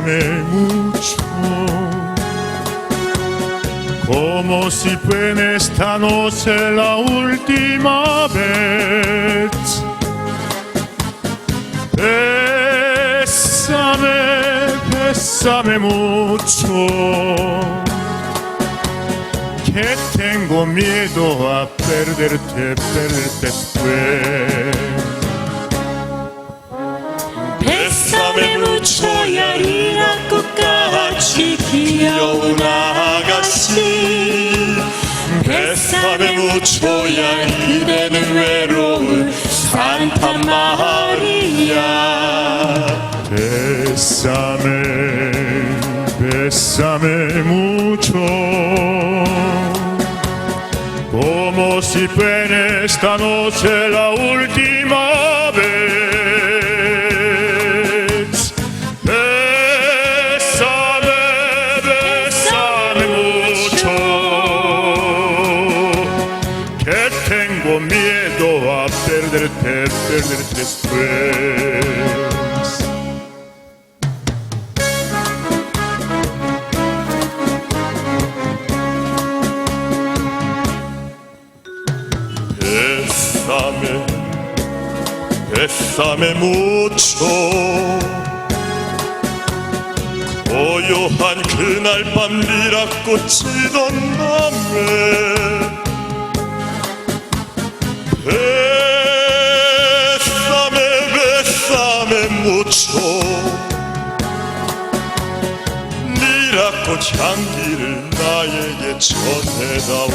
bésame mucho, como si fue en esta noche la última vez. Bésame, bésame mucho, que tengo miedo a perderte, perderte después. 묻혀야 이란 꽃같이 귀여운 아가씨 뱃삼에 묻혀야 그대는 외로운 산타 마리아 Bésame, bésame mucho, como si en esta noche la última perderte, perderte después. Bésame, bésame mucho. 고요한 그날 밤 미라꽃이던 밤에 mucho. 미라꽃 향기를 나에게 전해다오.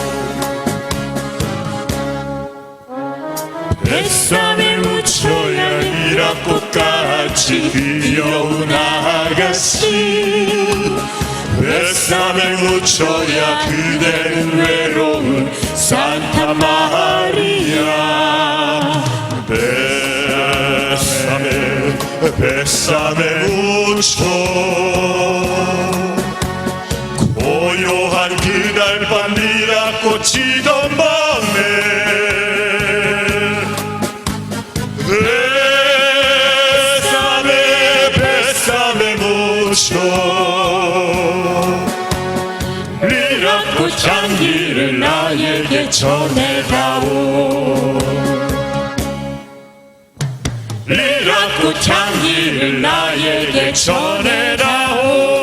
뱃삼에 묻혀야 이란꽃같이 귀여운 아가씨 뱃삼에 묻혀야 그대는 외로운 산타 마리 뱃삼에 묻혀 고요한 그날 밤 미라꽃이던 밤 전해다오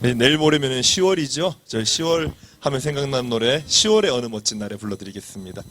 네, 내일 모레면은 10월이죠. 저희 10월 하면 생각나는 노래 10월의 어느 멋진 날에 불러드리겠습니다.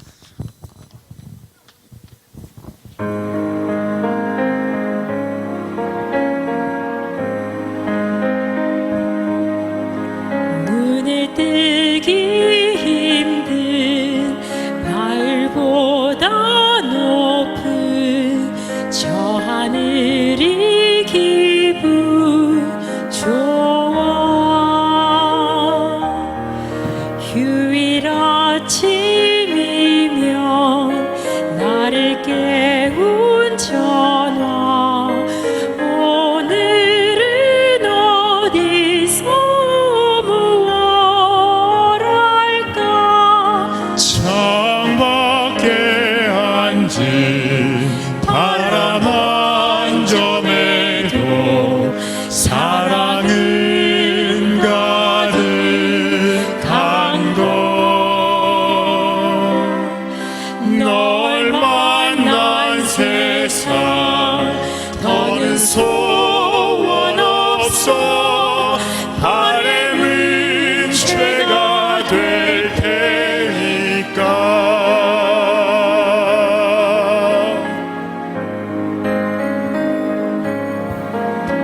세상 더는 소원 없어. 바람은 죄가 될 테니까.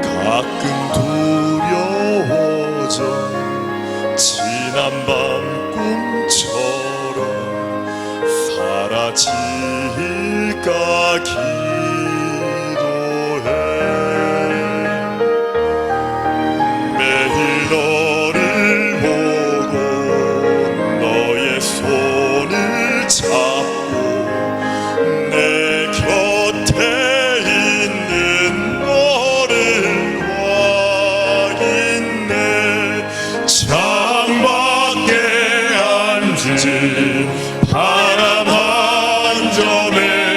가끔 두려워져 지난 밤 꿈처럼 사라질까 한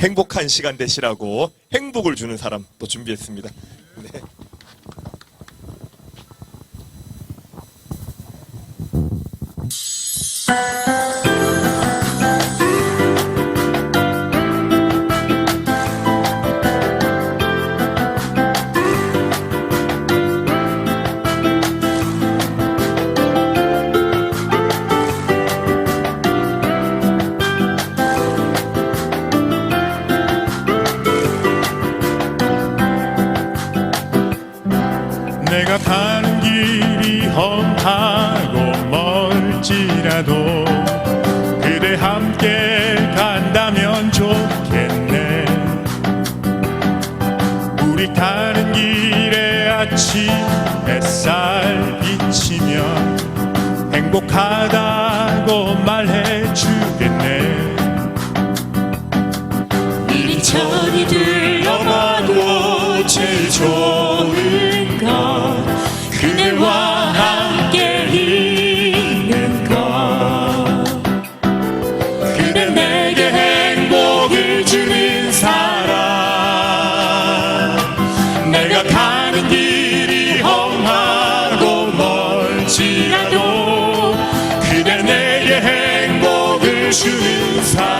행복한 시간 되시라고 행복을 주는 사람 또 준비했습니다. 네. 내가 간다면 좋겠네. 우리 가는 길에 아침 햇살 비치면 행복하다고 말해 주겠네. 이리 저리 둘러봐도 제일 좋은 행복을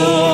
Lord.